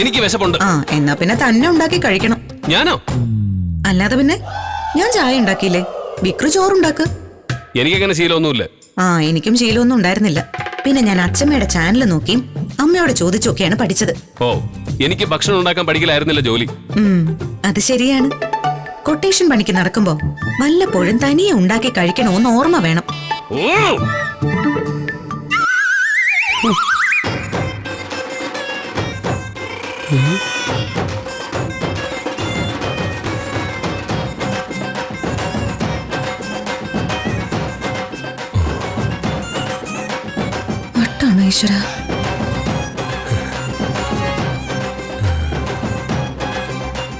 എനിക്ക് വിശപ്പുണ്ട്. ആ എന്നാ പിന്നെ തന്നെ ഉണ്ടാക്കി കഴിക്കണം. ഞാനോ? അല്ലാതെ പിന്നെ ഞാൻ ചായ ഉണ്ടാക്കിയില്ലേ? വിക്രു ചോറുണ്ടാക്ക്. എനിക്കങ്ങനെ ശീലമൊന്നുമില്ല. ആ എനിക്കും ശീലമൊന്നും ഉണ്ടായിരുന്നില്ല. പിന്നെ ഞാൻ അച്ഛമ്മയുടെ ചാനൽ നോക്കിയും അമ്മയോട് ചോദിച്ചൊക്കെയാണ് പഠിച്ചത്. ഓ എനിക്ക് ഭക്ഷണം ഉണ്ടാക്കാൻ പഠിക്കലായിരുന്നില്ല ജോലി. അത് ശരിയാണ്. കൊട്ടേഷൻ പണിക്ക് നടക്കുമ്പോ വല്ലപ്പോഴും തനിയെ ഉണ്ടാക്കി കഴിക്കണമെന്ന് ഓർമ്മ വേണം. വട്ടാണ് ഈശ്വര?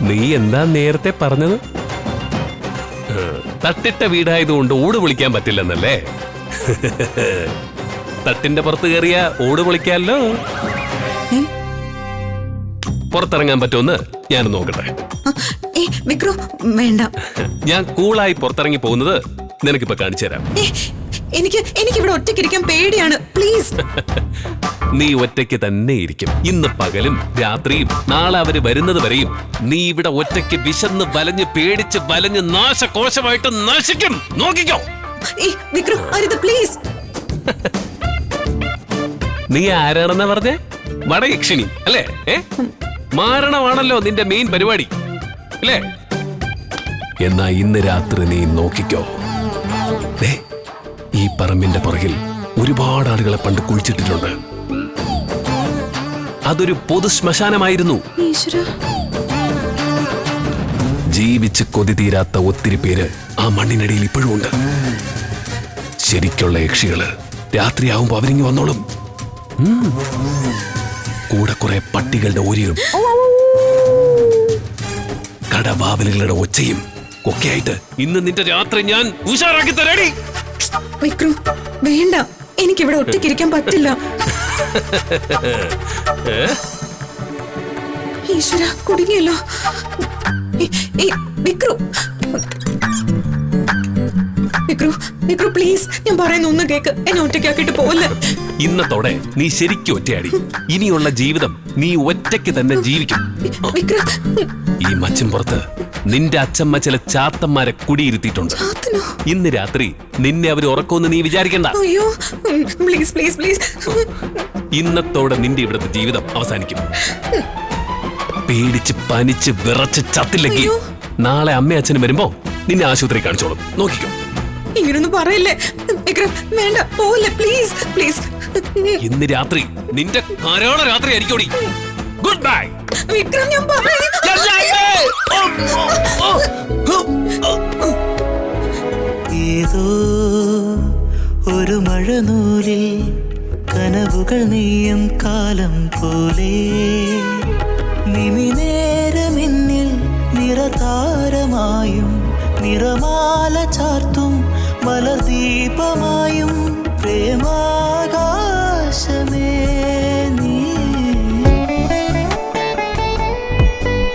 നീ എന്താ നേരത്തെ പറഞ്ഞത്? തട്ടിട്ട വീടായതുകൊണ്ട് ഓട് വിളിക്കാൻ പറ്റില്ലെന്നല്ലേ? തട്ടിന്റെ പുറത്ത് കയറിയ ഓട് വിളിക്കാമല്ലോ? പുറത്തിറങ്ങാൻ പറ്റുമെന്ന് ഞാൻ നോക്കട്ടെ. വിക്രു വേണ്ട. ഞാൻ കൂളായി പുറത്തിറങ്ങി പോകുന്നത് നിനക്കിപ്പോ കാണിച്ചു തരാം. എനിക്ക് എനിക്ക് ഇവിടെ ഒറ്റയ്ക്കിരിക്കാൻ പേടിയാണ്. പ്ലീസ് നീ ഒറ്റയ്ക്ക് തന്നെ ഇരിക്കും. ഇന്ന് പകലും രാത്രിയും നാളെ അവർ വരുന്നത് വരെയും നീ ഇവിടെ ഒറ്റയ്ക്ക് വിശന്ന് വലഞ്ഞ് പേടിച്ച് വലഞ്ഞ് നാശകോശമായിട്ട് നശിക്കും. നോക്കിക്കോ. ഏ വിക്രു അരുത് പ്ലീസ് നീ ആരാണെന്നാ പറഞ്ഞേ? വടയക്ഷിണി അല്ലേ? ഏ? മാരണമാണല്ലോ നിന്റെ മെയിൻ പരിപാടി. അല്ലേ? എന്നാ ഇന്ന് രാത്രി നീ നോക്കിക്കോ. ദേ, ഈ പറമ്പിന്റെ പുറകിൽ ഒരുപാട് ആളുകളെ പണ്ട് കുഴിച്ചിട്ടിട്ടുണ്ട്. അതൊരു പൊതു ശ്മശാനമായിരുന്നു. ജീവിച്ച് കൊതി തീരാത്ത ഒത്തിരി പേര് ആ മണ്ണിനടിയിൽ ഇപ്പോഴും ഉണ്ട്. ശരിക്കുള്ള യക്ഷികൾ രാത്രിയാവുമ്പോ അവരിങ്ങി വന്നോളും. കൂടെ കുറെ പട്ടികളുടെ ഓരിയും കടവാവലുകളുടെ ഒച്ചയും ഒക്കെ ആയിട്ട് ഇന്ന് നിന്റെ രാത്രി ഞാൻ ഉഷാറാക്കി തരാടി. വിക്രു വേണ്ട. എനിക്കിവിടെ ഒറ്റയ്ക്കിരിക്കാൻ പറ്റില്ല. ഈശ്വര കുടുങ്ങിയല്ലോ. വിക്രു. വിക്രു വിക്രു പ്ലീസ് ഞാൻ പറയുന്ന ഒന്ന് കേക്ക്. എന്നെ ഒറ്റയ്ക്കാക്കിട്ട് പോവല്ലേ? ഇന്നത്തോടെ നീ ശരിക്കും ഒറ്റയാടി. ഇനിയുള്ള ജീവിതം നീ ഒറ്റയ്ക്ക് തന്നെ ജീവിക്കും. വിക്രു. ഈ മച്ചും പുറത്ത് നിന്റെ അച്ഛമ്മ ചില ചാത്തന്മാരെ കുടിയിരുത്തിയിട്ടുണ്ട്. ഇന്ന് രാത്രി നിന്നെ അവർ ഉറക്കുമെന്ന് നീ വിചാരിക്കണ്ട. അയ്യോ പ്ലീസ് പ്ലീസ് പ്ലീസ് ഇന്നത്തോടെ നിന്റെ ഇവിടുത്തെ ജീവിതം അവസാനിക്കും. പേടിച്ച് പനിച്ച് വിറച്ച് ചത്തില്ലെങ്കിൽ നാളെ അമ്മ അച്ഛനും വരുമ്പോ നിന്നെ ആശുപത്രി കാണിച്ചോളും. നോക്കിക്കോ. ഇങ്ങനൊന്നും പറയല്ലേ. വിക്രം വേണ്ട പോവല്ലേ പ്ലീസ് പ്ലീസ് ഇന്ന് രാത്രി നിന്റെ ധാരാള രാത്രി ആയിരിക്കോടി ഗുഡ് ബൈ വിക്രം ഞാൻ പറഞ്ഞു ഏതോ ഒരു മഴനൂലിൽ കനവുകൾ നെയ്യും കാലം പോലെ. നിമിനേരമിന്നിൽ നിറതാരമായും നിറമാല ചാർത്തും മലദീപമായും പ്രേമാ